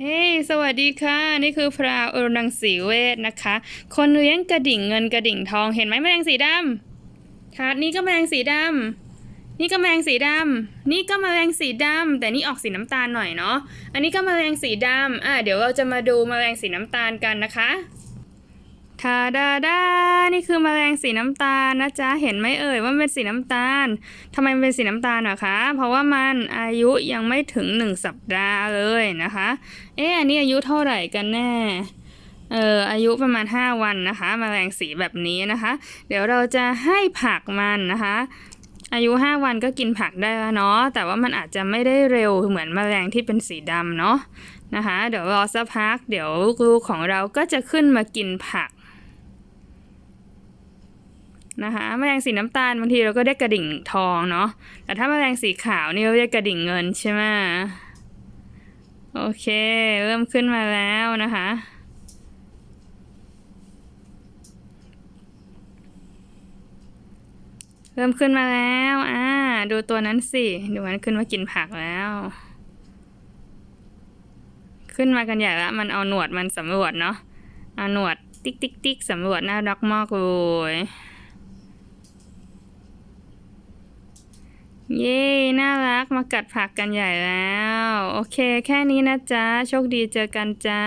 เฮ้สวัสดีค่ะ นี่คือพราวอรังสีเวทนะคะ คนเลี้ยงกระดิ่งเงินกระดิ่งทอง เห็นไหมแมลงสีดำค่ะ นี่ก็แมลงสีดำ นี่ก็แมลงสีดำ นี่ก็แมลงสีดำ แต่นี่ออกสีน้ำตาลหน่อยเนาะ อันนี้ก็แมลงสีดำ อะเดี๋ยวเราจะมาดูแมลงสีน้ำตาลกันนะคะทาดาดา นี่คือแมลงสีน้ำตาลนะจ๊ะ เห็นไหมเอ่ยว่ามันเป็นสีน้ำตาลทำไมมันเป็นสีน้ำตาลเหรอคะ เพราะว่ามันอายุยังไม่ถึงหนึ่งสัปดาห์เลยนะคะ เอ๊ะอันนี้อายุเท่าไหร่กันแน่เอออายุประมาณ 5 วันนะคะมแมลงสีแบบนี้นะคะ เดี๋ยวเราจะให้ผักมันนะคะอายุ 5 วันก็กินผักได้แล้วเนาะ แต่ว่ามันอาจจะไม่ได้เร็วเหมือนแมลงที่เป็นสีดำเนาะนะคะ เดี๋ยวรอสักพัก เดี๋ยวลูกๆของเราก็จะขึ้นมากินผัก นะคะแมลงสีน้ำตาลบางทีเราก็ได้กระดิ่งทองเนาะแต่ถ้าแมลงสีขาวนี่เราเรียกกระดิ่งเงินใช่ไหมโอเค เริ่มขึ้นมาแล้วนะคะ เริ่มขึ้นมาแล้วอ่าดูตัวนั้นสิดูมันขึ้นมากินผักแล้ว ขึ้นมากันใหญ่ละมันเอาหนวดมันสำรวจเนาะเอาหนวดติ๊กติ๊กติ๊กสำรวจหน่ารักมากเลย เย้ น่ารัก มากัดผักกันใหญ่แล้ว โอเค แค่นี้นะจ๊ะ โชคดีเจอกันจ้า